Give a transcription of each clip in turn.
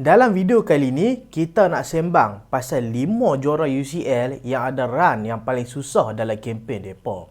Dalam video kali ni, kita nak sembang pasal 5 juara UCL yang ada run yang paling susah dalam kempen mereka.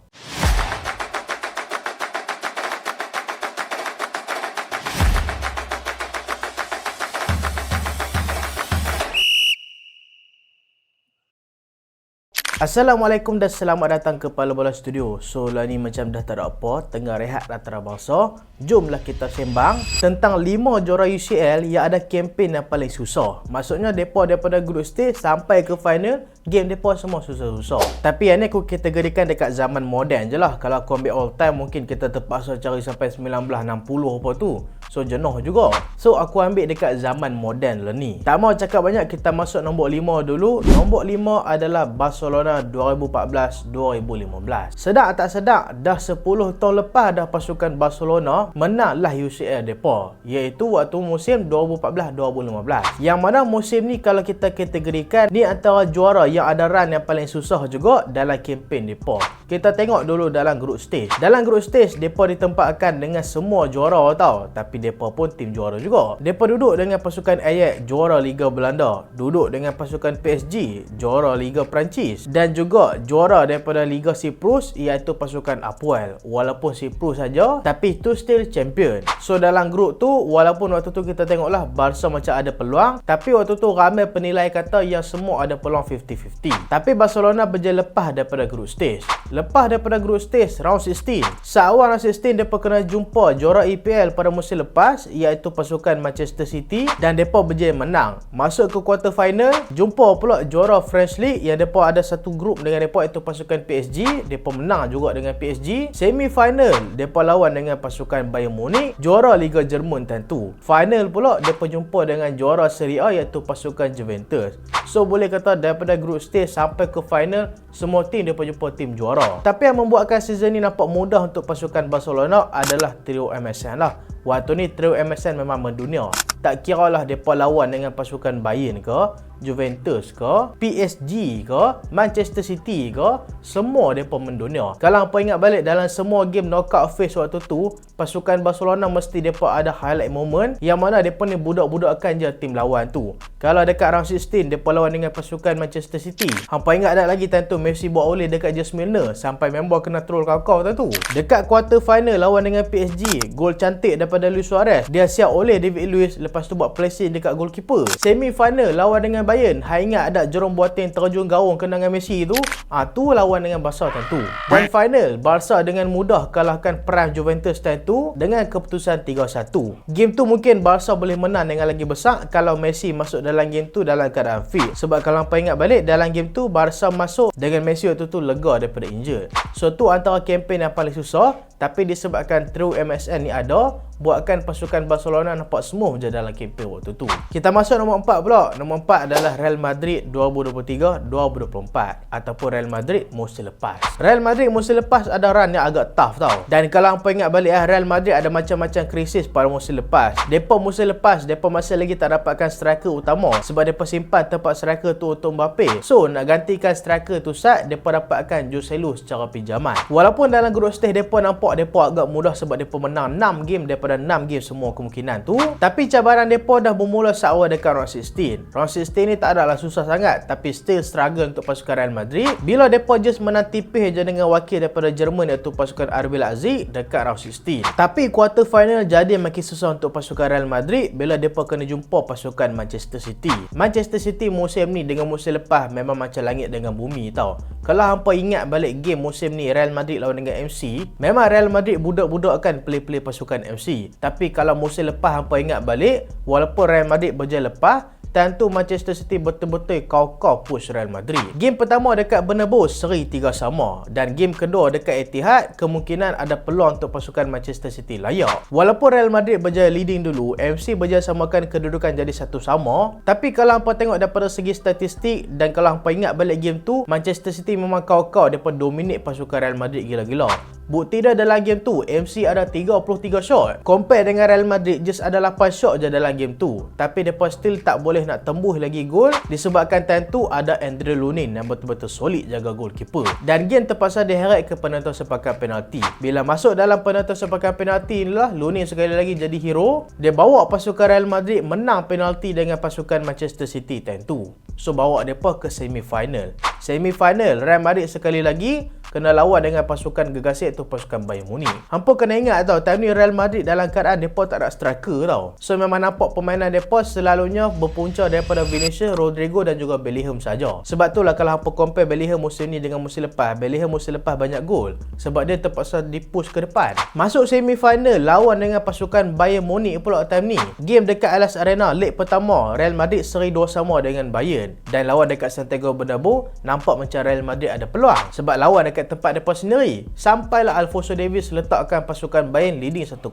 Assalamualaikum dan selamat datang ke Pala Bola Studio. So lah ni macam dah tak ada apa, tengah rehat rata bangsa. Jomlah kita sembang tentang 5 juara UCL yang ada kempen yang paling susah. Maksudnya depa daripada group stage sampai ke final, game depa semua susah-susah. Tapi yang ni aku kategorikan dekat zaman moden je lah. Kalau aku ambil all time mungkin kita terpaksa cari sampai 1960 apa tu. So jenuh juga. So aku ambil dekat zaman moden lah ni. Tak mau cakap banyak kita masuk nombor 5 dulu. Nombor 5 adalah Barcelona 2014-2015. Sedap tak sedap dah 10 tahun lepas dah pasukan Barcelona menanglah UCL depa iaitu waktu musim 2014-2015. Yang mana musim ni kalau kita kategorikan ni antara juara yang ada run yang paling susah juga dalam kempen depa. Kita tengok dulu dalam group stage. Dalam group stage depa ditempatkan dengan semua juara tau. Tapi depa pun tim juara juga. Depa duduk dengan pasukan Ajax juara Liga Belanda, duduk dengan pasukan PSG juara Liga Perancis dan juga juara daripada Liga Cyprus iaitu pasukan Apoel. Walaupun Cyprus saja tapi tu still champion. So dalam grup tu walaupun waktu tu kita tengoklah Barca macam ada peluang tapi waktu tu ramai penilai kata yang semua ada peluang 50-50. Tapi Barcelona berjaya lepas daripada group stage. Lepas daripada group stage round 16. Seawal round 16 depa kena jumpa juara EPL pada musim lepas iaitu pasukan Manchester City dan depa berjaya menang. Masuk ke quarter final, jumpa pula juara French League yang depa ada satu grup dengan depa iaitu pasukan PSG, depa menang juga dengan PSG. Semi final depa lawan dengan pasukan Bayern Munich, juara Liga Jerman tentu. Final pula depa jumpa dengan juara Serie A iaitu pasukan Juventus. So boleh kata daripada group stage sampai ke final semua tim depa jumpa tim juara. Tapi yang membuatkan season ni nampak mudah untuk pasukan Barcelona adalah trio MSN lah. Waktu ni trio MSN memang mendunia. Tak kira lah mereka lawan dengan pasukan Bayern ke, Juventus ke, PSG ke, Manchester City ke, semua mereka mendunia. Kalau apa ingat balik dalam semua game knockout phase waktu tu, pasukan Barcelona mesti mereka ada highlight moment yang mana mereka ni budak-budakkan je tim lawan tu. Kalau dekat round 16, mereka lawan dengan pasukan Manchester City. Hampa ingat tak lagi tentu Messi buat oleh dekat Just Milner sampai member kena troll kau-kau tentu. Dekat quarter final lawan dengan PSG, gol cantik daripada Luis Suarez. Dia siap oleh David Luiz lepas tu buat placing dekat goalkeeper. Semi final lawan dengan Bayern. Hai ingat ada Jerome Boateng terjun gawang kena dengan Messi tu? Ah ha, tu lawan dengan Barca tentu. Dan final, Barca dengan mudah kalahkan Prime Juventus tentu dengan keputusan 3-1. Game tu mungkin Barca boleh menang dengan lagi besar kalau Messi masuk dalam game tu dalam keadaan fit. Sebab kalau apa ingat balik dalam game tu Barca masuk dengan Messi waktu tu lega daripada injured. So tu antara kempen yang paling susah tapi disebabkan True MSN ni ada buatkan pasukan Barcelona nampak semua je dalam kempen waktu tu. Kita masuk nombor 4 pula. Nombor 4 adalah Real Madrid 2023-2024 ataupun Real Madrid musim lepas. Real Madrid musim lepas ada run yang agak tough tau. Dan kalau hangpa ingat balik eh, Real Madrid ada macam-macam krisis pada musim lepas. Depa musim lepas depa masih lagi tak dapatkan striker utama sebab depa simpan tempat striker tu untuk Mbappe. So nak gantikan striker tu sat depa dapatkan Joselu secara pinjaman. Walaupun dalam group stage depa nampak depa agak mudah sebab depa menang 6 game daripada daripada 6 game semua kemungkinan tu. Tapi cabaran mereka dah bermula seawal dekat round 16 round 16 ni tak adalah susah sangat tapi still struggle untuk pasukan Real Madrid. Bila mereka just menang tipis je dengan wakil daripada Jerman iaitu pasukan RB Leipzig dekat round 16 tapi quarter final jadi makin susah untuk pasukan Real Madrid bila mereka kena jumpa pasukan Manchester City. Manchester City musim ni dengan musim lepas memang macam langit dengan bumi tau. Kalau hampa ingat balik game musim ni Real Madrid lawan dengan MC memang Real Madrid budak-budak kan play-play pasukan MC tapi kalau musim lepas hampa ingat balik, walaupun Real Madrid berjaya lepas, tentu Manchester City betul-betul kau-kau push Real Madrid. Game pertama dekat Bernabeu seri 3 sama dan game kedua dekat Etihad kemungkinan ada peluang untuk pasukan Manchester City layak. Walaupun Real Madrid berjaya leading dulu, MC berjaya samakan kedudukan jadi satu sama, tapi kalau hampa tengok daripada segi statistik dan kalau hampa ingat balik game tu, Manchester City memang kau-kau depa dominate pasukan Real Madrid gila-gila. Bukti dia dalam game tu, MC ada 33 shot. Compare dengan Real Madrid, just ada 8 shot je dalam game tu. Tapi mereka still tak boleh nak tembus lagi gol disebabkan time tu ada Andre Lunin yang betul-betul solid jaga goalkeeper. Dan game terpaksa diheret ke penonton sepakat penalti. Bila masuk dalam penonton sepakat penalti inilah, Lunin sekali lagi jadi hero. Dia bawa pasukan Real Madrid menang penalti dengan pasukan Manchester City time tu. So bawa mereka ke semi final. Semi final Real Madrid sekali lagi kena lawan dengan pasukan gegasik tu pasukan Bayern Munich. Hampa kena ingat tau, time ni Real Madrid dalam keadaan depa tak ada striker tau. So memang nampak permainan depa selalunya berpunca daripada Vinicius, Rodrigo dan juga Bellingham saja. Sebab tu lah kalau hampa compare Bellingham musim ni dengan musim lepas, Bellingham musim lepas banyak gol sebab dia terpaksa dipush ke depan. Masuk semi final lawan dengan pasukan Bayern Munich pula time ni. Game dekat Allianz Arena leg pertama, Real Madrid seri dua sama dengan Bayern dan lawan dekat Santiago Bernabeu nampak macam Real Madrid ada peluang sebab lawan dekat dekat tempat mereka sendiri. Sampailah Alfonso Davis letakkan pasukan Bayern leading 1-0.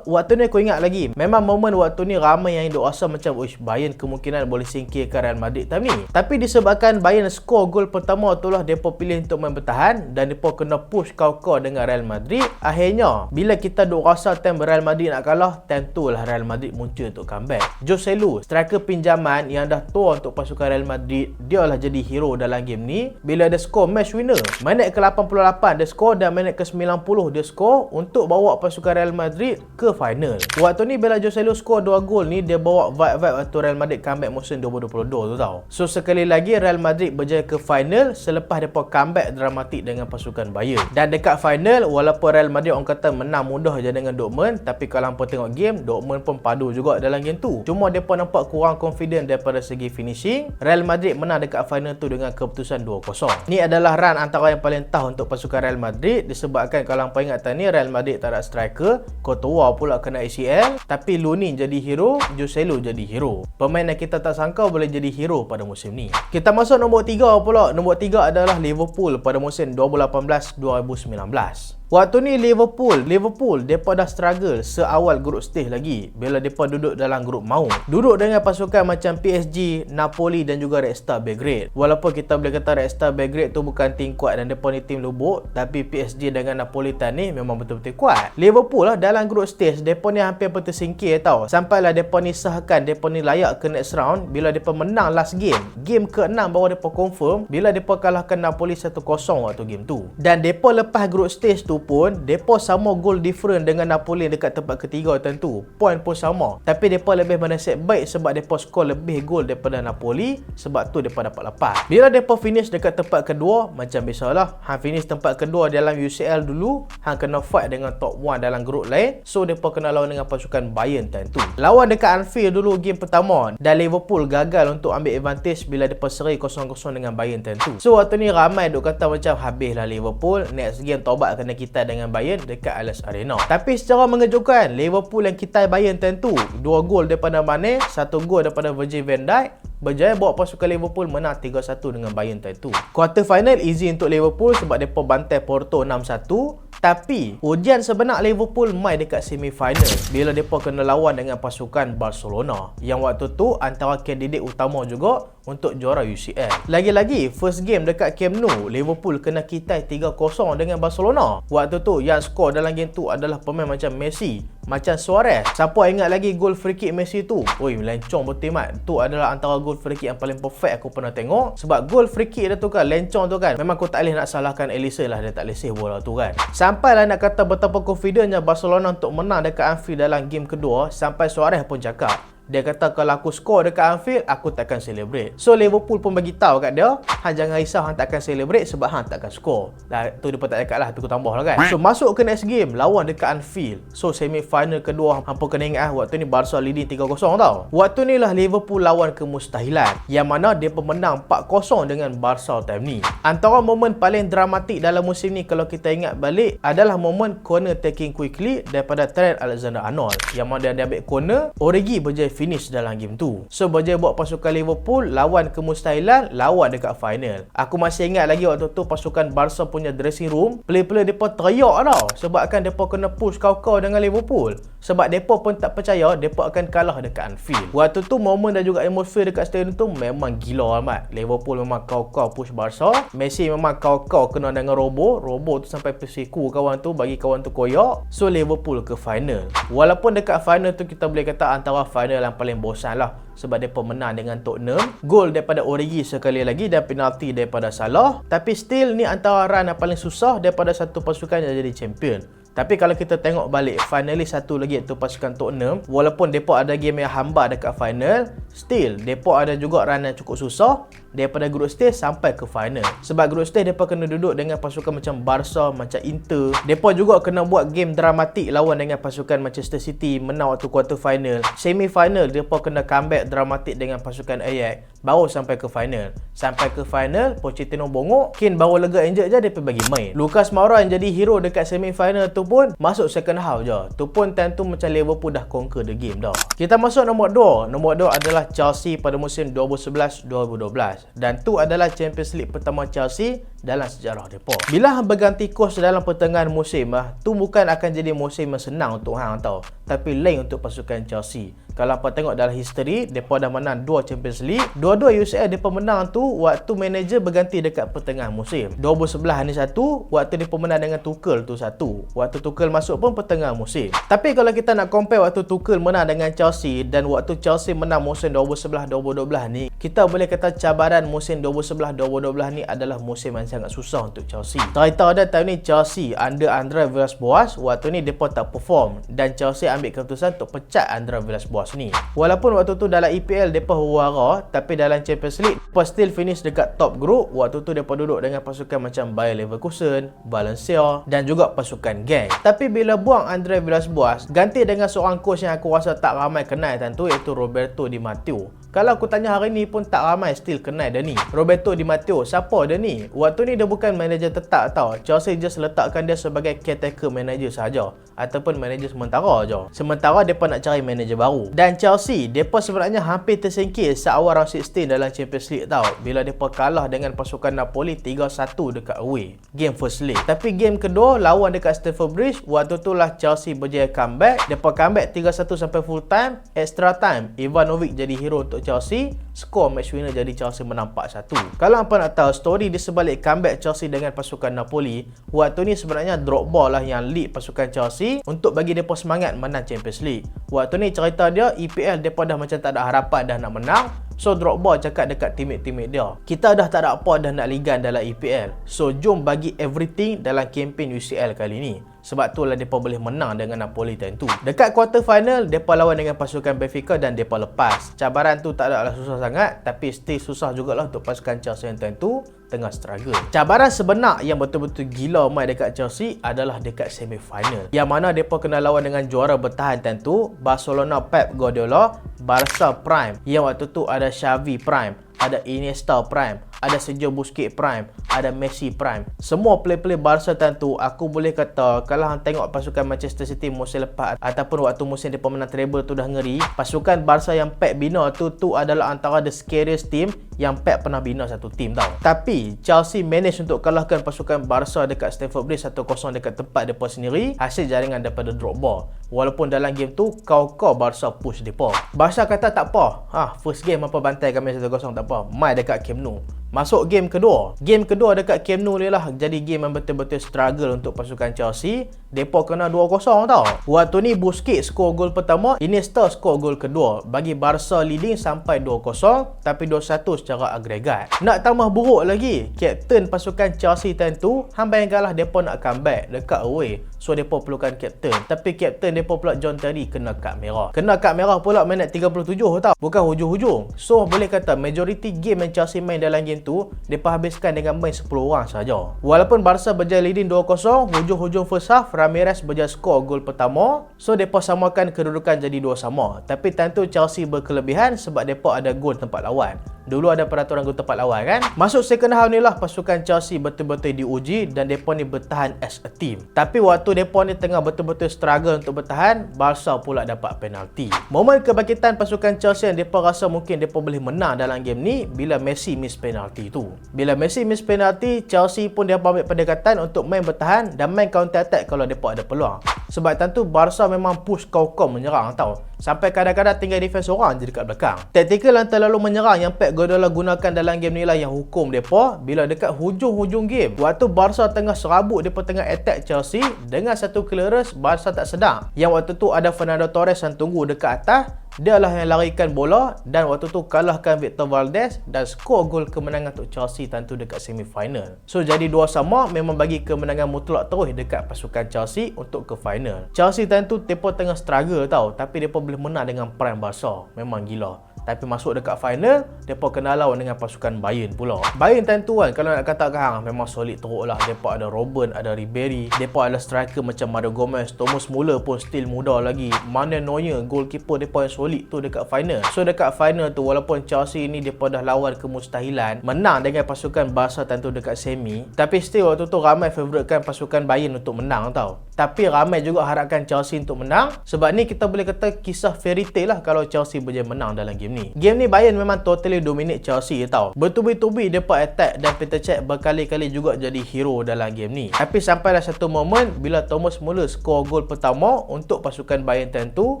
Waktu ni aku ingat lagi, memang momen waktu ni ramai yang duk rasa macam uish Bayern kemungkinan boleh singkirkan Real Madrid time ni. Tapi disebabkan Bayern skor gol pertama tu lah pilih untuk main bertahan dan mereka kena push kau-kau dengan Real Madrid. Akhirnya, bila kita duk rasa time Real Madrid nak kalah, time tu lah Real Madrid muncul untuk comeback. Jose Lu, striker pinjaman yang dah tua untuk pasukan Real Madrid, dia lah jadi hero dalam game ni bila ada skor match winner. Minit ke 88 dia skor dan minit ke 90 dia skor untuk bawa pasukan Real Madrid ke final. Waktu ni Bela Joselu skor 2 gol ni dia bawa vibe-vibe waktu Real Madrid comeback musim 2022 tu tau. So sekali lagi Real Madrid berjaya ke final selepas depa comeback dramatik dengan pasukan Bayern. Dan dekat final walaupun Real Madrid orang kata menang mudah je dengan Dortmund tapi kalau hangpa tengok game Dortmund pun padu juga dalam game tu. Cuma depa nampak kurang confident daripada segi finishing. Real Madrid menang dekat final tu dengan keputusan 2-0. Ni adalah run antara yang paling tough untuk pasukan Real Madrid disebabkan kalau hangpa ingat tadi Real Madrid tak ada striker, Courtois pula kena ACL, tapi Lunin jadi hero, Joselu jadi hero. Pemain yang kita tak sangka boleh jadi hero pada musim ni. Kita masuk nombor 3 pula. Nombor 3 adalah Liverpool pada musim 2018-2019. Waktu ni Liverpool, Liverpool depa dah struggle seawal group stage lagi bila depa duduk dalam grup maut. Duduk dengan pasukan macam PSG, Napoli dan juga Red Star Belgrade. Walaupun kita boleh kata Red Star Belgrade tu bukan tim kuat dan depa ni tim lubuk, tapi PSG dengan Napoli ni memang betul-betul kuat. Liverpool lah dalam group stage depa ni hampir tersingkir tau. Sampailah depa ni sahkan depa ni layak ke next round bila depa menang last game. Game ke-6 baru depa confirm bila depa kalahkan Napoli 1-0 waktu game tu. Dan depa lepas group stage tu pun depa sama gol different dengan Napoli dekat tempat ketiga tentu. Point pun sama. Tapi depa lebih menasib baik sebab depa skor lebih gol daripada Napoli sebab tu depa dapat lepas. Bila depa finish dekat tempat kedua macam biasalah, hang finish tempat kedua dalam UCL dulu, hang kena fight dengan top 1 dalam grup lain. So depa kena lawan dengan pasukan Bayern tentu. Lawan dekat Anfield dulu game pertama dan Liverpool gagal untuk ambil advantage bila depa seri 0-0 dengan Bayern tentu. So waktu ni ramai duk kata macam habislah Liverpool, next game tobat kena kita kita dengan Bayern dekat Allianz Arena. Tapi secara mengejutkan, Liverpool yang kita Bayern tentu dua gol daripada Mane, satu gol daripada Virgil van Dijk berjaya bawa pasukan Liverpool menang 3-1 dengan Bayern tentu. Quarter final easy untuk Liverpool sebab depa bantai Porto 6-1 tapi ujian sebenar Liverpool mai dekat semi final bila depa kena lawan dengan pasukan Barcelona yang waktu tu antara kandidat utama juga untuk juara UCL. Lagi-lagi first game dekat Camp Nou, Liverpool kena kitai 3-0 dengan Barcelona. Waktu tu yang skor dalam game tu adalah pemain macam Messi, macam Suarez. Siapa ingat lagi gol free kick Messi tu? Oi, lencong betul mat. Tu adalah antara gol free kick yang paling perfect aku pernah tengok sebab gol free kick dia tu kan lencong tu kan. Memang aku tak boleh nak salahkan Elisa lah dia tak boleh save bola tu kan. Sampailah nak kata betapa confidentnya Barcelona untuk menang dekat Anfield dalam game kedua sampai Suarez pun cakap dia kata kalau aku skor dekat Anfield, aku takkan celebrate. So Liverpool pun bagi tahu kat dia, hang jangan risau hang takkan celebrate sebab hang takkan skor. Dah tu dia pun tak cakap lah, tu aku tambah lah kan. So masuk ke next game, lawan dekat Anfield. So semi final kedua, hang kena ingat ah, waktu ni Barca leading 3-0 tau. Waktu ni lah Liverpool lawan kemustahilan. Yang mana dia pemenang 4-0 dengan Barca time ni. Antara momen paling dramatik dalam musim ni kalau kita ingat balik adalah momen corner taking quickly daripada Trent Alexander-Arnold. Yang mana dia ambil corner, Origi berjaya finish dalam game tu. So berjaya buat pasukan Liverpool lawan kemustahilan lawan dekat final. Aku masih ingat lagi waktu tu pasukan Barca punya dressing room, player-player depa teriak tau sebabkan depa kena push kau-kau dengan Liverpool. Sebab depa pun tak percaya depa akan kalah dekat Anfield. Waktu tu momen dan juga atmosphere dekat stadium tu memang gila amat. Liverpool memang kau-kau push Barca. Messi memang kau-kau kena dengan Robo. Robo tu sampai persiku kawan tu bagi kawan tu koyak. So Liverpool ke final. Walaupun dekat final tu kita boleh kata antara final yang paling bosan lah. Sebab dia menang dengan Tottenham. Gol daripada Origi sekali lagi dan penalti daripada Salah. Tapi still ni antara run yang paling susah daripada satu pasukan yang jadi champion. Tapi kalau kita tengok balik finalis satu lagi iaitu pasukan Tottenham. Walaupun depa ada game yang hamba dekat final still depa ada juga run yang cukup susah daripada group stage sampai ke final. Sebab group stage mereka kena duduk dengan pasukan macam Barca, macam Inter. Mereka juga kena buat game dramatik lawan dengan pasukan Manchester City menang waktu quarter final. Semi final mereka kena comeback dramatik dengan pasukan Ajax. Baru sampai ke final. Sampai ke final, Pochettino bongok. Kane baru lega injek je, dia bagi main. Lucas Moura yang jadi hero dekat semi final tu pun masuk second half je. Tu pun time tu macam Liverpool dah conquer the game dah. Kita masuk nombor 2. Nombor 2 adalah Chelsea pada musim 2011-2012 dan tu adalah Champions League pertama Chelsea dalam sejarah depa. Bila berganti kos dalam pertengahan musim ah, tu bukan akan jadi musim yang senang untuk hang tau, tapi lain untuk pasukan Chelsea. Kalau apa tengok dalam history, depa dah menang dua Champions League. Dua-dua UCL depa menang tu waktu manager berganti dekat pertengahan musim. 2011 ni satu, waktu depa menang dengan Tuchel tu satu. Waktu Tuchel masuk pun pertengahan musim. Tapi kalau kita nak compare waktu Tuchel menang dengan Chelsea dan waktu Chelsea menang musim 2011-2012 ni, kita boleh kata cabaran musim 2011-2012 ni adalah musim yang sangat susah untuk Chelsea. Cerita ada tahun ni Chelsea under Andrea Villas-Boas, waktu ni depa tak perform dan Chelsea keputusan untuk pecat Andrea Villas-Boas bos ni. Walaupun waktu tu dalam EPL depa huara, tapi dalam Champions League depa still finish dekat top group. Waktu tu depa duduk dengan pasukan macam Bayer Leverkusen, Valencia dan juga pasukan Genk. Tapi bila buang Andre Villas-Boas, ganti dengan seorang coach yang aku rasa tak ramai kenal tentu iaitu Roberto Di Matteo. Kalau aku tanya hari ni pun tak ramai still kenal dia ni. Roberto Di Matteo, siapa dia ni? Waktu ni dia bukan manager tetap tau. Chelsea just letakkan dia sebagai caretaker manager saja ataupun manager sementara je. Sementara depa nak cari manager baru. Dan Chelsea, depa sebenarnya hampir tersingkir seawal round 16 dalam Champions League tau. Bila depa kalah dengan pasukan Napoli 3-1 dekat away. Game first leg. Tapi game kedua lawan dekat Stamford Bridge, waktu tu lah Chelsea berjaya comeback. Depa comeback 3-1 sampai full time, extra time. Ivanovic jadi hero untuk Chelsea, skor match winner jadi Chelsea menang 4-1. Kalau apa nak tahu story di sebalik comeback Chelsea dengan pasukan Napoli, waktu ni sebenarnya drop ball lah yang lead pasukan Chelsea untuk bagi depa semangat menang Champions League. Waktu ni cerita dia EPL depa dah macam tak ada harapan dah nak menang. So drop ball cakap dekat teammate-teammate dia. Kita dah tak ada apa dah nak ligan dalam EPL. So jom bagi everything dalam kempen UCL kali ni. Sebab tu lah mereka boleh menang dengan Napoli time tu. Dekat quarter final, mereka lawan dengan pasukan Benfica dan mereka lepas. Cabaran tu tak adalah susah sangat. Tapi still susah jugalah untuk pasukan Chelsea time tu tengah struggle. Cabaran sebenar yang betul-betul gila main dekat Chelsea adalah dekat semi final. Yang mana mereka kena lawan dengan juara bertahan time tu, Barcelona Pep Guardiola, Barca Prime. Yang waktu tu ada Xavi Prime, ada Iniesta Prime, ada Sergio Busquets Prime, ada Messi Prime. Semua play-play Barca tentu aku boleh kata kalau hang tengok pasukan Manchester City musim lepas ataupun waktu musim dia menang treble tu dah ngeri, pasukan Barca yang Pep bina tu tu adalah antara the scariest team yang Pep pernah bina satu team tau. Tapi Chelsea manage untuk kalahkan pasukan Barca dekat Stamford Bridge 1-0 dekat tempat depa sendiri hasil jaringan daripada drop ball. Walaupun dalam game tu kau-kau Barca push depa. Barca kata tak apa. Ha, first game apa bantai kami 1-0 tak apa. Mai dekat Camp Nou. Masuk game kedua. Game kedua dekat Camp Nou ni lah jadi game yang betul-betul struggle untuk pasukan Chelsea. Depa kena 2-0 tau. Waktu ni Busquets skor gol pertama, Iniesta skor gol kedua. Bagi Barca leading sampai 2-0 tapi 2-1 secara agregat. Nak tambah buruk lagi, kapten pasukan Chelsea time tu hang bayangkanlah depa nak comeback dekat away. So depa perlukan kapten. Tapi kapten depa pula John Terry kena kad merah. Kena kad merah pula minit 37 tau. Bukan hujung-hujung. So boleh kata majority game yang Chelsea main dalam game tu depa habiskan dengan main 10 orang saja. Walaupun Barca berjaya leading 2-0, hujung-hujung first half Ramirez berjaya skor gol pertama. So depa samakan kedudukan jadi 2 sama. Tapi tentu Chelsea berkelebihan sebab depa ada gol tempat lawan. Dulu ada peraturan gol tepat lawan kan. Masuk second half ni lah pasukan Chelsea betul-betul diuji dan depa ni bertahan as a team. Tapi waktu depa ni tengah betul-betul struggle untuk bertahan, Barca pula dapat penalti. Momen kebangkitan pasukan Chelsea yang depa rasa mungkin depa boleh menang dalam game ni bila Messi miss penalti tu. Bila Messi miss penalti, Chelsea pun dia ambil pendekatan untuk main bertahan dan main counter attack kalau depa ada peluang. Sebab tentu Barca memang push kau-kau menyerang tau. Sampai kadang-kadang tinggal defense orang je dekat belakang. Taktikal yang terlalu menyerang yang Pep Guardiola gunakan dalam game ni lah yang hukum depa bila dekat hujung-hujung game. Waktu Barca tengah serabut depa tengah attack Chelsea dengan satu clearance Barca tak sedar. Yang waktu tu ada Fernando Torres yang tunggu dekat atas dia lah yang larikan bola dan waktu tu kalahkan Victor Valdez dan skor gol kemenangan untuk Chelsea tentu dekat semi final. So jadi dua sama memang bagi kemenangan mutlak terus dekat pasukan Chelsea untuk ke final. Chelsea tentu depa tengah struggle tau tapi depa boleh menang dengan prime Barca. Memang gila. Tapi masuk dekat final, mereka kena lawan dengan pasukan Bayern pula. Bayern tentu kan, kalau nak kata hang memang solid teruk lah. Mereka ada Robben, ada Ribery. Mereka ada striker macam Mario Gomez. Thomas Muller pun still muda lagi. Mana Neuer, goalkeeper mereka yang solid tu dekat final. So dekat final tu, walaupun Chelsea ni mereka dah lawan kemustahilan, menang dengan pasukan Barca tentu dekat semi. Tapi still waktu tu ramai favouritekan pasukan Bayern untuk menang tau. Tapi ramai juga harapkan Chelsea untuk menang. Sebab ni kita boleh kata kisah fairy tale lah kalau Chelsea boleh menang dalam game game ni. Game ni Bayern memang totally dominate Chelsea tau. Bertubi-tubi depa attack dan Peter Cech berkali-kali juga jadi hero dalam game ni. Tapi sampailah satu moment bila Thomas Muller skor gol pertama untuk pasukan Bayern tentu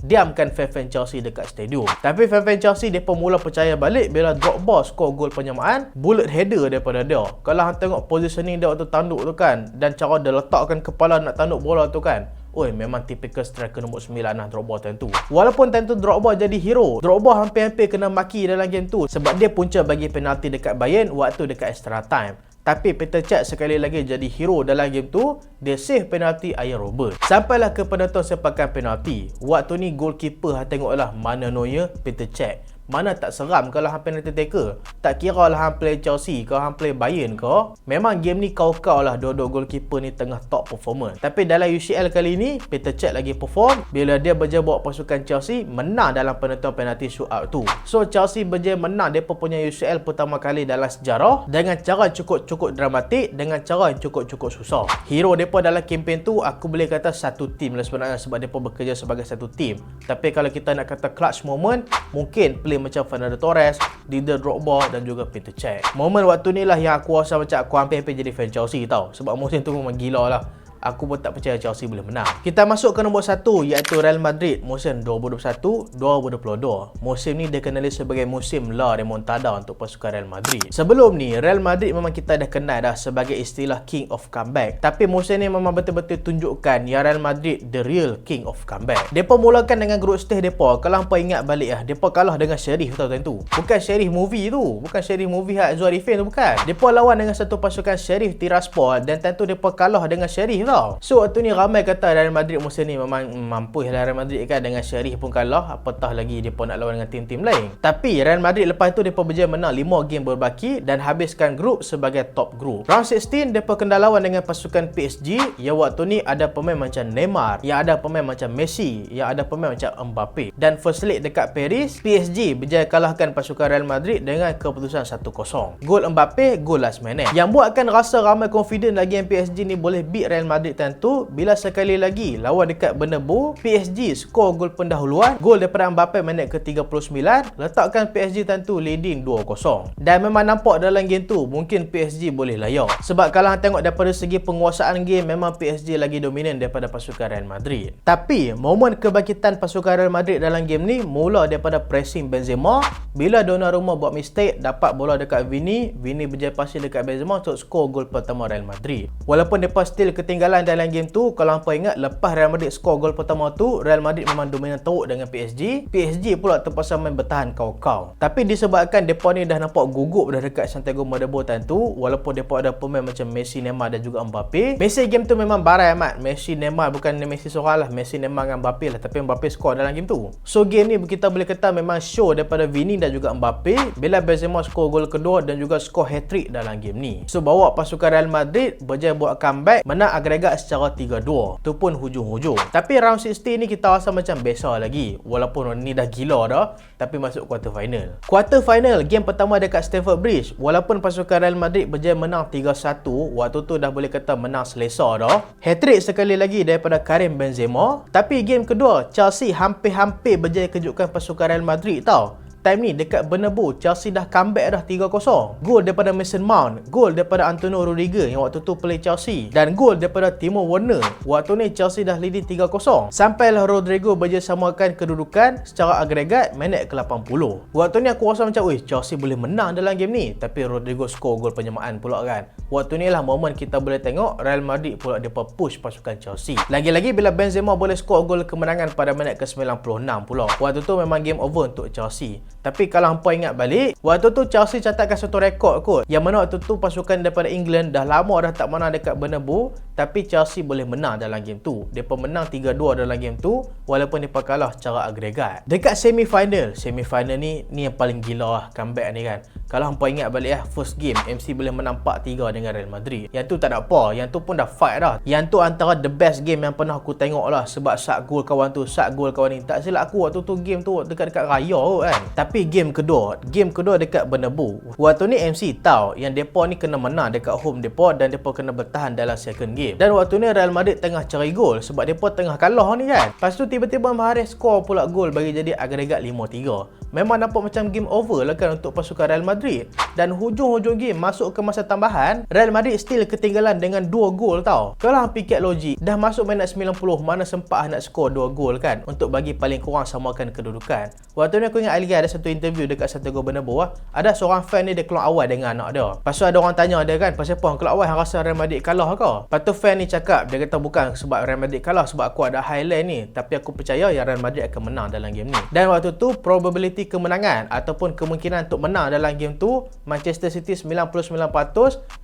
diamkan fan-fan Chelsea dekat stadium. Tapi fan-fan Chelsea depa mula percaya balik bila Drogba skor gol penyamaan bullet header daripada dia. Kalau hang tengok positioning dia waktu tanduk tu kan dan cara dia letakkan kepala nak tanduk bola tu kan Oi, memang typical striker nombor 9 lah Drogba tentu. Walaupun tentu Drogba jadi hero, Drogba hampir-hampir kena maki dalam game tu sebab dia punca bagi penalti dekat Bayern waktu dekat extra time. Tapi Peter Cech sekali lagi jadi hero dalam game tu, dia save penalti Ian Robert. Sampailah ke penonton sepakan penalti. Waktu ni goalkeeper tengoklah mana Neuer, Peter Cech. Mana tak seram kalau hang penalty taker. Tak kira lah hang play Chelsea ke hang play Bayern ke. Memang game ni kau-kau lah dua-dua goalkeeper ni tengah top performer. Tapi dalam UCL kali ni, Peter Cech lagi perform bila dia berjaya bawa pasukan Chelsea menang dalam penentuan penalti shootout tu. So Chelsea berjaya menang dia punya UCL pertama kali dalam sejarah dengan cara cukup-cukup dramatik dengan cara yang cukup-cukup susah. Hero depa dalam kempen tu aku boleh kata satu tim lah sebenarnya sebab depa bekerja sebagai satu tim. Tapi kalau kita nak kata clutch moment, mungkin play player macam Fernando Torres, Didier Drogba dan juga Peter Cech. Momen waktu ni lah yang aku rasa macam aku hampir-hampir jadi fan Chelsea tau. Sebab musim tu memang gila lah aku pun tak percaya Chelsea boleh menang. Kita masuk ke nombor satu iaitu Real Madrid musim 2021-2022. Musim ni dikenali sebagai musim La Remontada untuk pasukan Real Madrid. Sebelum ni, Real Madrid memang kita dah kenal dah sebagai istilah King of Comeback. Tapi musim ni memang betul-betul tunjukkan yang Real Madrid the real King of Comeback. Mereka mulakan dengan group stage mereka. Kalau hampa ingat balik lah, mereka kalah dengan Sheriff tau tentu. Bukan Sheriff movie tu. Bukan Sheriff movie Hak Zuarifin tu bukan. Mereka lawan dengan satu pasukan Sheriff Tiraspol dan tentu mereka kalah dengan Sheriff tau. So waktu ni ramai kata Real Madrid musim ni memang mampu lah Real Madrid kan dengan Syarif pun kalah apatah lagi dia pun nak lawan dengan tim-tim lain. Tapi Real Madrid lepas tu depa berjaya menang 5 game berbaki dan habiskan grup sebagai top group. Round 16 depa kena lawan dengan pasukan PSG yang waktu ni ada pemain macam Neymar, yang ada pemain macam Messi, yang ada pemain macam Mbappe. Dan first leg dekat Paris, PSG berjaya kalahkan pasukan Real Madrid dengan keputusan 1-0. Gol Mbappe, gol last minute. Yang buatkan rasa ramai confident lagi yang PSG ni boleh beat Real Madrid tentu bila sekali lagi lawan dekat Bernabeu PSG skor gol pendahuluan gol daripada Mbappe minit ke-39 letakkan PSG tentu leading 2-0 dan memang nampak dalam game tu mungkin PSG boleh layak. Sebab kalau tengok daripada segi penguasaan game memang PSG lagi dominan daripada pasukan Real Madrid. Tapi momen kebangkitan pasukan Real Madrid dalam game ni mula daripada pressing Benzema bila Donnarumma buat mistake dapat bola dekat Vini Vini berjaya pasti dekat Benzema untuk skor gol pertama Real Madrid. Walaupun mereka still ketinggalan dalam game tu kalau hampa ingat lepas Real Madrid skor gol pertama tu Real Madrid memang dominan teruk dengan PSG PSG pula terpaksa main bertahan kau-kau. Tapi disebabkan depa ni dah nampak gugup dah dekat Santiago Bernabeu tu walaupun depa ada pemain macam Messi Neymar dan juga Mbappe Messi game tu memang barai amat. Messi Neymar bukan Messi seorang lah Messi Neymar dengan Mbappe lah tapi Mbappe skor dalam game tu. So game ni kita boleh kata memang show daripada Vini dan juga Mbappe bila Benzema skor gol kedua dan juga skor hat-trick dalam game ni. So bawa pasukan Real Madrid berjaya buat comeback menang agregat secara 3-2. Tu pun hujung-hujung. Tapi round 16 ni kita rasa macam biasa lagi. Walaupun ni dah gila dah tapi masuk quarter final. Quarter final game pertama dekat Stamford Bridge walaupun pasukan Real Madrid berjaya menang 3-1 waktu tu dah boleh kata menang selesa dah. Hat-trick sekali lagi daripada Karim Benzema. Tapi game kedua Chelsea hampir-hampir berjaya kejutkan pasukan Real Madrid tau time ni dekat Bernabeu Chelsea dah comeback dah 3-0 gol daripada Mason Mount gol daripada Antonio Rudiger yang waktu tu play Chelsea. Dan gol daripada Timo Werner waktu ni Chelsea dah leading 3-0 sampailah Rodrigo berjaya samakan kedudukan secara agregat minit ke-80 waktu ni aku rasa macam weh Chelsea boleh menang dalam game ni. Tapi Rodrigo score gol penyamaan pula kan. Waktu ni lah momen kita boleh tengok Real Madrid pula dia push pasukan Chelsea. Lagi-lagi bila Benzema boleh score gol kemenangan pada minit ke-96 pula. Waktu tu memang game over untuk Chelsea tapi kalau hampa ingat balik, waktu tu Chelsea catatkan satu rekod kot. Yang mana waktu tu pasukan daripada England dah lama dah tak menang dekat Bernabeu, tapi Chelsea boleh menang dalam game tu. Depa menang 3-2 dalam game tu walaupun depa kalah secara agregat. Dekat semi final, semi final ni ni yang paling gila lah comeback ni kan. Kalau hampa ingat balik lah first game MC boleh menang 4-3 dengan Real Madrid. Yang tu tak ada apa, yang tu pun dah fight dah. Yang tu antara the best game yang pernah aku tengok lah sebab sak gol kawan tu, sak gol kawan ni. Tak silap aku waktu tu game tu dekat-dekat raya kot kan. Tapi tapi game kedua, game kedua dekat Bernabeu. Waktu ni MC tahu yang depa ni kena menang dekat home depa dan depa kena bertahan dalam second game. Dan waktu ni Real Madrid tengah cari gol sebab depa tengah kalah ni kan. Lepas tu tiba-tiba Mahrez skor pula gol bagi jadi agregat 5-3 memang nampak macam game over lah kan untuk pasukan Real Madrid. Dan hujung-hujung game masuk ke masa tambahan, Real Madrid still ketinggalan dengan 2 gol tau. Kalau fikir logik, dah masuk minit 90 mana sempat nak skor 2 gol kan untuk bagi paling kurang samakan kedudukan. Waktu ni aku ingat Ali ada satu interview dekat Santiago Bernabeu lah. Ada seorang fan ni dia keluar awal dengan anak dia. Lepas tu ada orang tanya dia kan, pasal apa keluar awal rasa Real Madrid kalah ke? Lepas tu fan ni cakap, dia kata bukan sebab Real Madrid kalah sebab aku ada highlight ni, tapi aku percaya yang Real Madrid akan menang dalam game ni. Dan waktu tu probability kemenangan ataupun kemungkinan untuk menang dalam game tu Manchester City 99%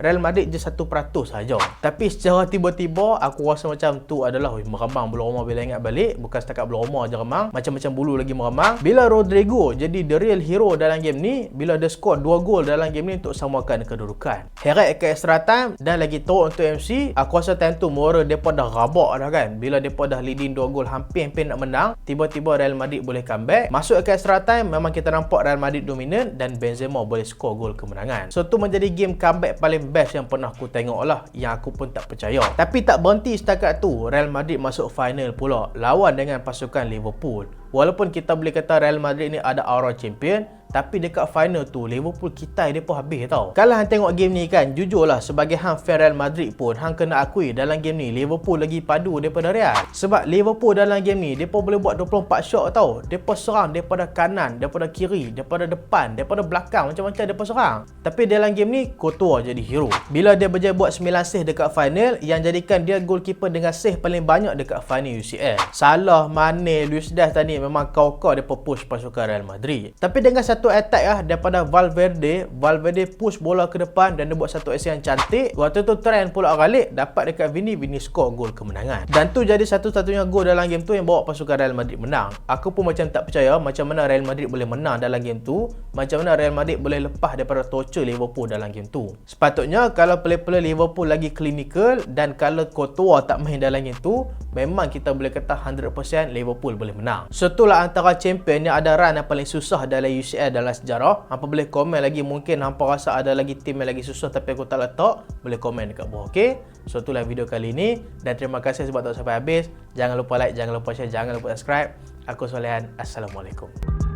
Real Madrid je 1% saja. Tapi secara tiba-tiba aku rasa macam tu adalah oi meremang bulu roma bila ingat balik bukan setakat bulu roma je remang macam-macam bulu lagi meremang bila Rodrigo jadi the real hero dalam game ni bila dia score 2 gol dalam game ni untuk samakan kedudukan. Heret ke extra time dan lagi teruk untuk MC aku rasa time tu moral depa dah rabak dah kan bila depa dah leading 2 gol hampir-hampir nak menang tiba-tiba Real Madrid boleh comeback masuk ke extra time memang kita nampak Real Madrid dominan dan Benzema boleh skor gol kemenangan. So tu menjadi game comeback paling best yang pernah aku tengok lah yang aku pun tak percaya. Tapi tak berhenti setakat tu Real Madrid masuk final pula lawan dengan pasukan Liverpool. Walaupun kita boleh kata Real Madrid ni ada aura champion tapi dekat final tu Liverpool kita dia pun habis tau. Kalau hang tengok game ni kan Jujurlah sebagai hang Real Madrid pun Hang kena akui dalam game ni Liverpool lagi padu daripada Real. Sebab Liverpool dalam game ni pun boleh buat 24 shot tau. Pun serang daripada kanan Daripada kiri Daripada depan Daripada belakang Macam-macam pun serang. Tapi dalam game ni Kotor jadi hero. Bila dia berjaya buat 9 save dekat final Yang jadikan dia goalkeeper dengan save paling banyak dekat final UCL Salah, Mane, Luis Diaz tadi Memang kau-kau pun push pasukan Real Madrid. Tapi dengan satu satu attack lah daripada Valverde. Valverde push bola ke depan dan dia buat satu action yang cantik. Waktu tu trend pula balik dapat dekat Vini. Vini score gol kemenangan. Dan tu jadi satu-satunya gol dalam game tu yang bawa pasukan Real Madrid menang. Aku pun macam tak percaya macam mana Real Madrid boleh menang dalam game tu macam mana Real Madrid boleh lepas daripada torture Liverpool dalam game tu. Sepatutnya kalau player-player Liverpool lagi clinical dan kalau Courtois tak main dalam game tu memang kita boleh kata 100% Liverpool boleh menang. So itulah antara champion yang ada run yang paling susah dalam UCL dalam sejarah. Hampa boleh komen lagi? Mungkin hampa rasa ada lagi tim yang lagi susah Tapi aku tak letak Boleh komen dekat bawah Okay So itulah video kali ini. Dan terima kasih sebab tak sampai habis. Jangan lupa like Jangan lupa share Jangan lupa subscribe. Aku Solehan. Assalamualaikum